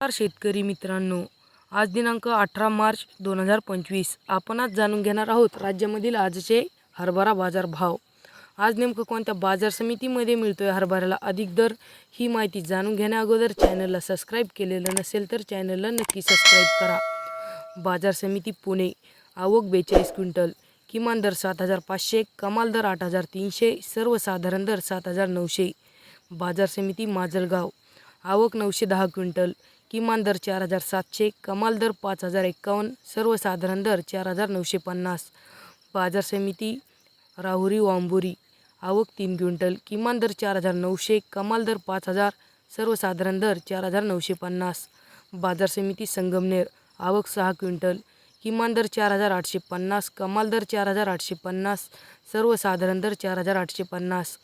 नमस्कार शेतकरी मित्रांनो. आज दिनांक अठरा मार्च दोन हजार पंचवीस. आपण आज जाणून घेणार आहोत राज्यामधील आजचे हरभरा बाजार भाव आज नेमकं कोणत्या बाजार समितीमध्ये मिळतो आहे हरभऱ्याला अधिक दर ही माहिती जाणून घेण्या अगोदर चॅनलला सबस्क्राईब केलेलं नसेल तर चॅनलला नक्की सबस्क्राईब करा. बाजार समिती पुणे. आवक बेचाळीस क्विंटल. किमान दर सात हजार पाचशे कमाल दर आठ हजार तीनशे सर्वसाधारण दर सात हजार नऊशे. बाजार समिती माजलगाव. आवक नऊशे दहा क्विंटल. किमान दर चार हजार सातशे कमाल दर पाच हजार एक्कावन्न सर्वसाधारण दर चार हजार नऊशे पन्नास. बाजार समिती राहुरी वांबुरी आवक तीन क्विंटल किमान दर चार हजार नऊशे कमाल दर पाच हजार सर्वसाधारण दर चार हजार नऊशे पन्नास. बाजार समिती संगमनेर आवक सहा क्विंटल किमान दर चार हजार आठशे पन्नास कमाल दर चार हजार आठशे पन्नास सर्वसाधारण दर चार हजार आठशे पन्नास.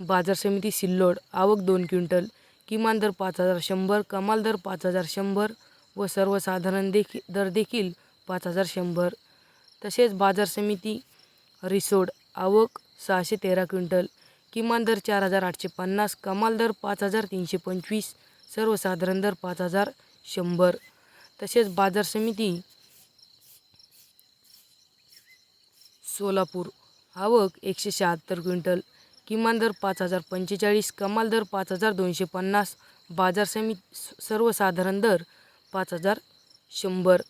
बाजार समिती सिल्लोड आवक दोन क्विंटल किमान दर पाच हजार शंभर कमाल दर पाच हजार शंभर व सर्वसाधारण देखी दर देखील पाच हजार शंभर. तसेच बाजार समिती रिसोड आवक सहाशे तेरा क्विंटल किमान दर चार हजार आठशे पन्नास कमाल दर पाच हजार तीनशे पंचवीस सर्वसाधारण दर पाच हजार शंभर. तसेच बाजार समिती सोलापूर आवक एकशे शहात्तर क्विंटल किमान दर पाच हजार पंचेचाळीस कमाल दर पाच हजार दोनशे पन्नास बाजार समिती सर्वसाधारण दर पाच हजार शंभर.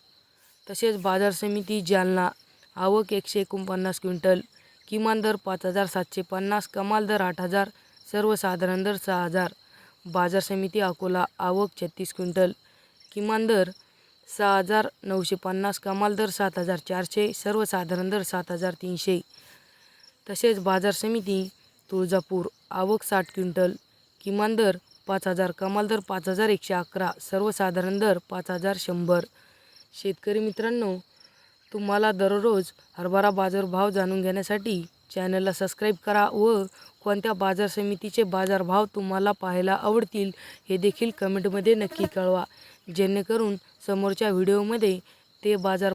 तसेच बाजार समिती जालना आवक एकशे एकोणपन्नास क्विंटल किमान दर पाच हजार सातशे पन्नास कमाल दर आठ हजार सर्वसाधारण दर सहा हजार. बाजार समिती अकोला आवक छत्तीस क्विंटल किमान दर सहा हजार नऊशे पन्नास कमाल दर सात हजार चारशे सर्वसाधारण दर सात हजार तीनशे. तसेच बाजार समिती तुळजापूर आवक साठ क्विंटल किमान दर पाच हजार कमाल दर पाच हजार एकशे अकरा सर्वसाधारण दर पाच हजार शंभर. शेतकरी मित्रांनो तुम्हाला दररोज हरभरा बाजारभाव जाणून घेण्यासाठी चॅनलला सबस्क्राईब करा व कोणत्या बाजार समितीचे बाजारभाव तुम्हाला पाहायला आवडतील हे देखील कमेंटमध्ये नक्की कळवा. जेणेकरून समोरच्या व्हिडिओमध्ये ते बाजार